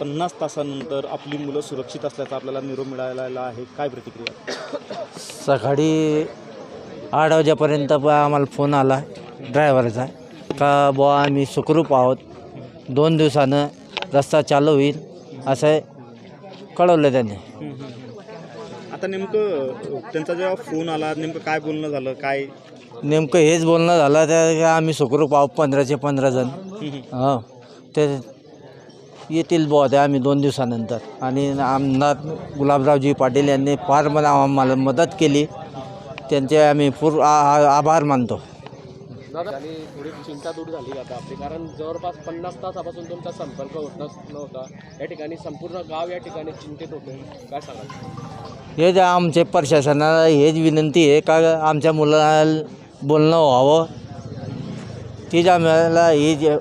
पन्नास तासानंतर आपली मुलं सुरक्षित असल्याचा आपल्याला निरोप मिळालेला आहे. काय प्रतिक्रिया? सकाळी आठ वाजेपर्यंत आम्हाला फोन आला ड्रायव्हरचा का बुवा आम्ही सुखरूप आहोत. दोन दिवसानं रस्ता चालू होईल. असं कळवलं त्यांनी. आता नेमकं त्यांचा जेव्हा फोन आला नेमकं काय बोलणं झालं काय? नेमकं हेच बोलणं झालं त्या आम्ही सुखरूप आहोत पंधराचे पंधरा जण. हो. ते येतील बुवा ते आम्ही दोन दिवसानंतर. आणि आमदार गुलाबरावजी पाटील यांनी फार मला आम्हाला मदत केली. त्यांचे आम्ही पूर आ- आ- आभार मानतो. आणि थोडी चिंता दूर झाली आता आपली कारण जवळपास पन्नास तासापासून तुमचा संपर्क होत नस- नव्हता. या ठिकाणी संपूर्ण गाव या ठिकाणी चिंतित होते. काय सांगाल? हेच आमचे प्रशासनाला हेच विनंती आहे का आमच्या मुलाला बोलणं व्हावं? तीच आम्हाला ही जे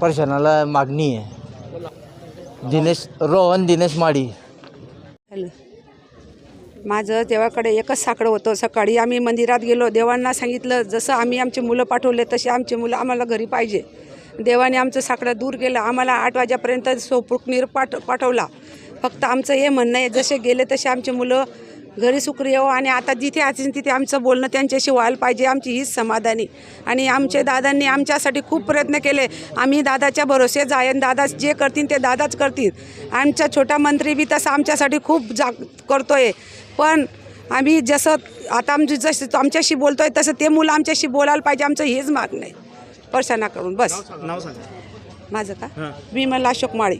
प्रशासनाला मागणी आहे. दिनेश रोहन दिनेश माडी हॅलो. माझं देवाकडे एकच साकडं होतं. सकाळी आम्ही मंदिरात गेलो. देवांना सांगितलं जसं आम्ही आमचे मुलं पाठवले तसे आमचे मुलं आम्हाला घरी पाहिजे. देवाने आमचं साकडं दूर केलं. आम्हाला आठ वाजेपर्यंत सोपुकनीर पाठ पाठवला. फक्त आमचं हे म्हणणं आहे जसे गेले तसे आमचे मुलं घरी सुखरी येऊ आणि आता जिथे असेल तिथे आमचं बोलणं त्यांच्याशी व्हायला पाहिजे आमची हीच समाधानी. आणि आमचे दादांनी आमच्यासाठी खूप प्रयत्न केले. आम्ही दादाच्या भरोसे आहे आणि दादा जे करतील ते दादाच करतील. आमचा छोटा मंत्री बी तसा आमच्यासाठी खूप जा करतोय. पण आम्ही जसं आता आमची जसं आमच्याशी बोलतोय तसं ते मुलं आमच्याशी बोलायला पाहिजे आमचं हेच मागणं आहे. प्रशासनाकडून बस. नाव सांगा. माझं का? हां. विमल अशोक माळी